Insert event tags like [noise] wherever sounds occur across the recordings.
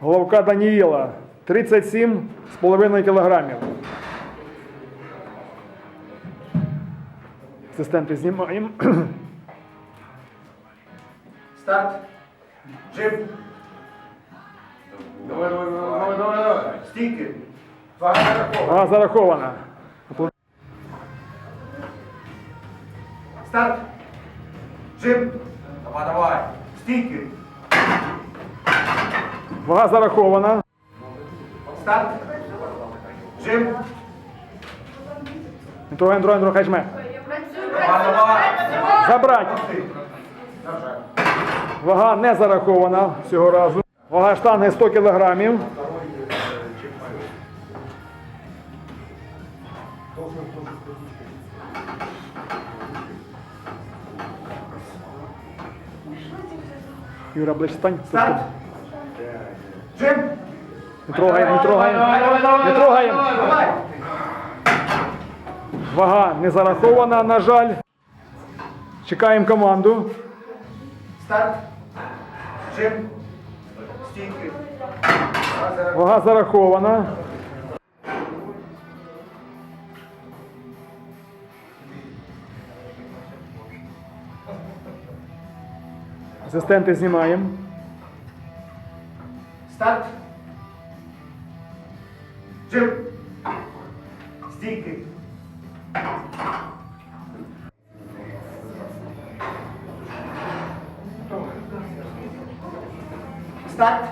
Головка Даніїла 37,5 кілограмів. Асистенти знімаємо. [clears throat] Старт. Джим. Давай, давай, давай, давай, давай. Стійки. Вага зарахована. Вага зарахована. Старт. Джим. Давай, давай. Стійки. Вага зарахована. Старт. Джим. Інтро, інтро, інтро, хай жме. Забрать. Вага не зарахована цього разу. Вага штанги 100 кілограмів. Юра, ближче стань. Старт. Джим. Не трогаємо, не трогаємо. Не трогаємо. Вага не зарахована, на жаль. Чекаємо команду. Старт. Джим. Стійки. Вага зарахована. Асистенти знімаємо. Старт. Джим. Стійки. Старт.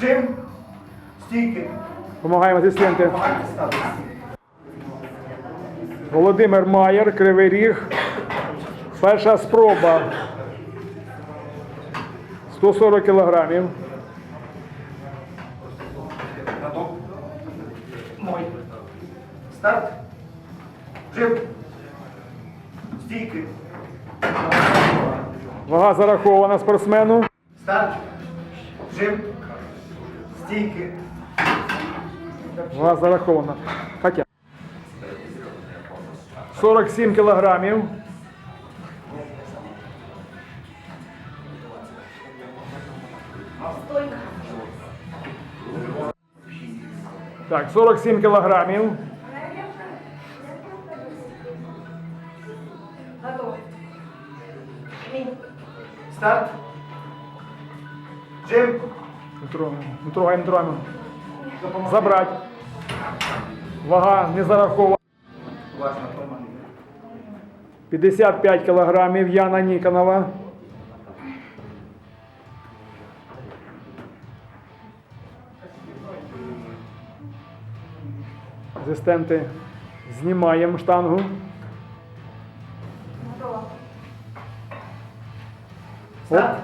Джим. Стійки. Помагаємо асистенти. Помагайте стати. Володимир Маєр, Кривий Ріг. Перша спроба. 140 кілограмів. Мой. Старт. Джим. Стійки. Вага зарахована спортсмену. Старт. Джим. Стійки. Вага зарахована. Катя. 47 кілограмів. Так, 47 кілограмів. Старт. Джим. Не трогаємо, не трогаємо, не трогаємо. Забрать. Вага не зарахована. Уважно, помогли. 55 кілограмів Яна Ніконова. Асистенти знімаємо штангу. Готово. Старт.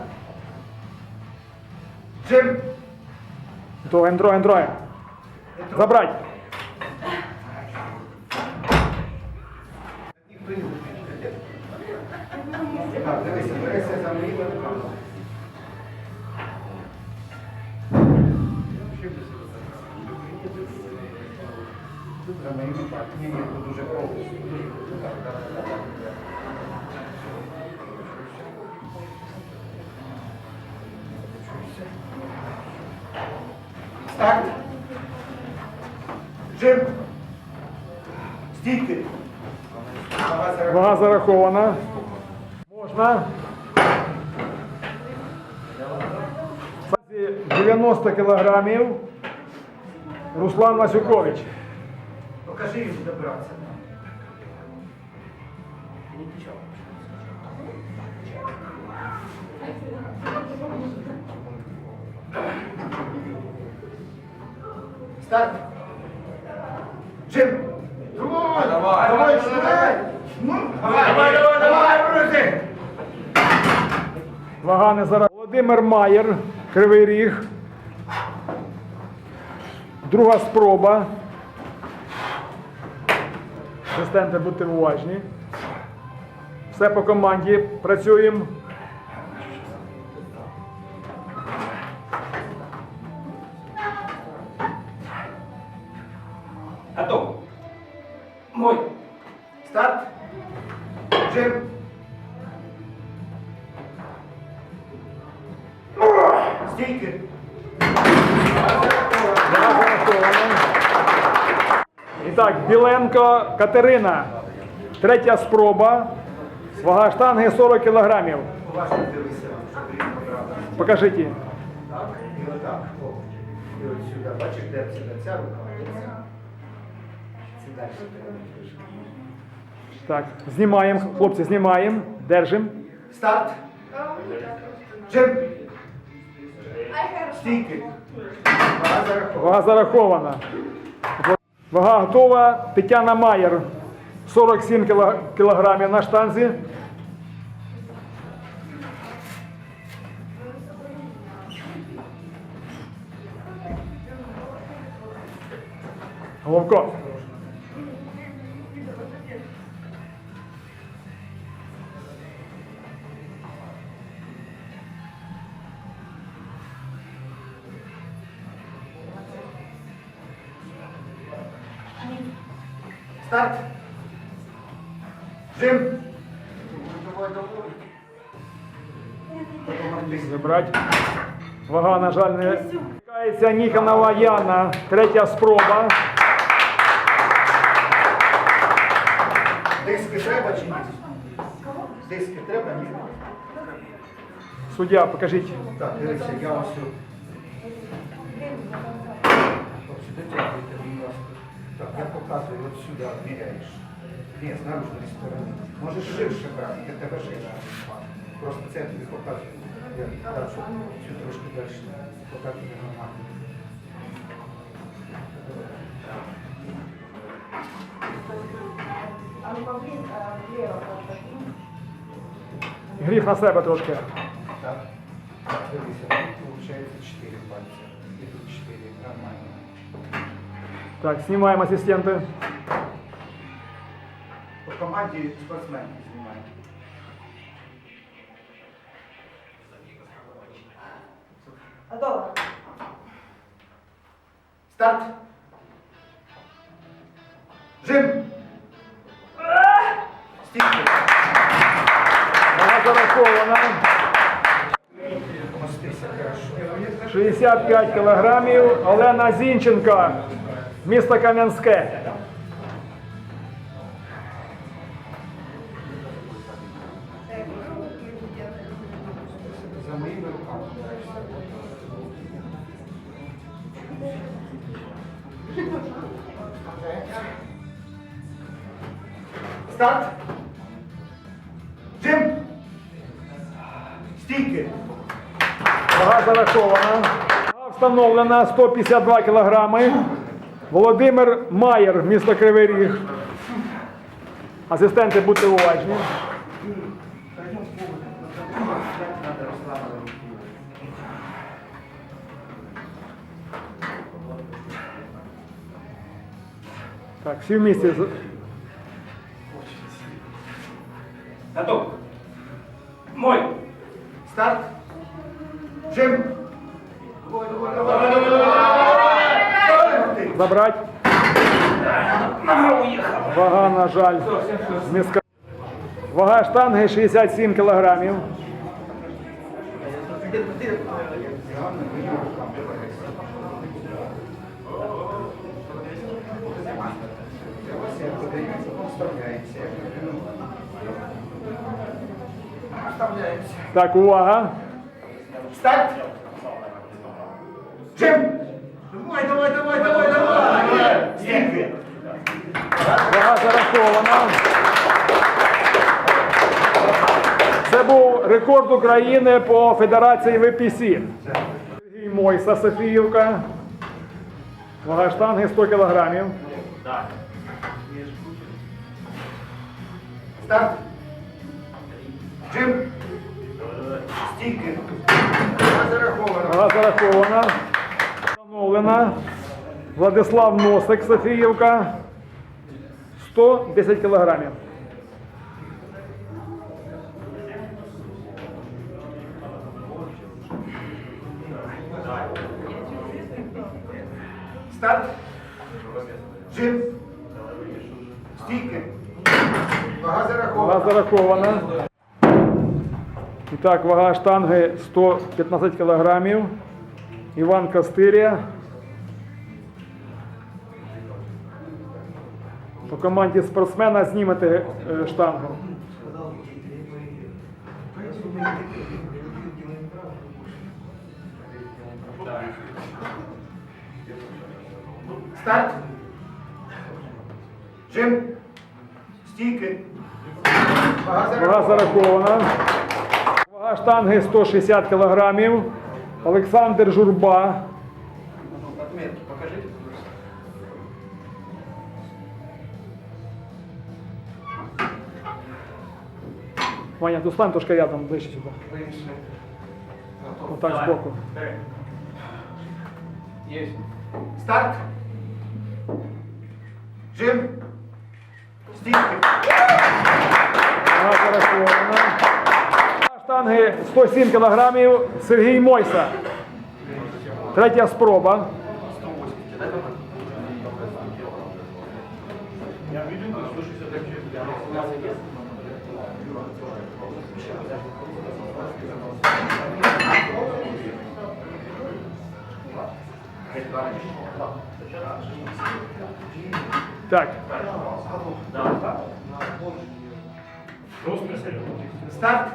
Джим. Трогаємо, трогаємо, трогаємо. Забрать. Дивися, берися за лівою За моїми ні, тут дуже повністю. Старт. Джим. Стійки. Вага зарахована. Можна. Вазі 90 кілограмів. Руслан Васюкович. Покажи їм добратися. Старт. Джим. Давай, давай, давай, давай. Давай, давай, давай, друзі. Вага не зараз. Володимир Маєр, Кривий Ріг. Друга спроба. Асистенти, будьте уважні. Все по команді. Працюємо. Готов. Мой. Старт. Джим. Стійки. Так, Біленко Катерина. Третя спроба. Вага штанги 40 кілограмів. Покажіть. її. Так, і отак. І от сюди. Бачиш, де ця рука? Це далі. Так, знімаємо, хлопці, знімаємо. Держимо. Старт. Джим. Хорошо. Стійки. Вага зарахована. Вага готова. Тетяна Майер 47 кіло- кілограмів на штанзі. Головко. Старт. Джим. Вибрать. Вага, на жаль, не Чекається Ніконова Яна. Третя спроба. Диски треба чи ні? Диски треба, ні? Суддя, покажіть. Так, дивіться, я ось тут. Сюди тягуйте, будь ласка. Так, я показую, от сюди міряєш. Ні, з наружної сторони. Можеш ширше брати, для тебе ширше. Просто це я тобі показую. Я так, цю трошки далі. Отак не нормально. Гріх на себе трошки. Так, знімаємо асистенти. По команді спортсменки знімають. Готово. Старт. Жим. Стійки. Вага зарахована. Мостися, хорошо. 65 кілограмів. Олена Зінченка. Місто Кам'янське. Старт. Жим. Стійки. Вага зарахована. Встановлена 152 кілограми. Володимир Маєр, місто Кривий Ріг. Асистенти, будьте уважні. Так, всі в місті. Готов. Мой. Старт. Жим. Забрать. Нога уехала. Вага, на жаль, низька. Вага штанги 67 кілограмів. Вставляємося. Так, увага. Старт. Жим. Давай, давай, давай, давай, давай. Вага зарахована. Це був рекорд України по Федерації ВПС. Сергій Мойса Софіївка. Вага штанги 100 кілограмів. Старт. Жим. Стійки. Зараховано. Вага зарахована. Встановлена. Владислав Носик Софіївка. 110 кілограмів. Старт. Жим. Стійки. Вага зарахована. Вага зарахована. І так, вага штанги 115 кілограмів. Іван Костирія. Команді спортсмена знімете е, штангу. Старт. Жим. Стійки. Вага зарахована. Вага штанги 160 кг. Олександр Журба. Ваня, тут стань трошки рядом, ближче сюди. Готово. Отак збоку. Есть. Старт. Жим. Стійки. Вага зарахована. Штанги 107 кг. Сергій Мойса. Третя спроба. Просто серйозно. Старт.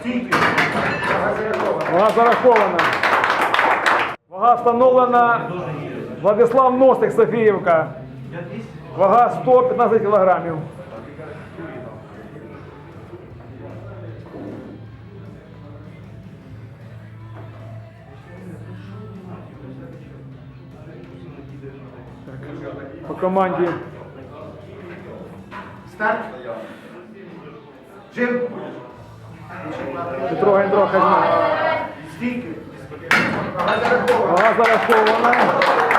Стійки. Вага зарахована. вага встановлена. Владислав Ностик, Софіївка. Вага 115 кг. Команді Старт. Джим. Петро Гендро Хазьман. Стійки. Вага зарахована.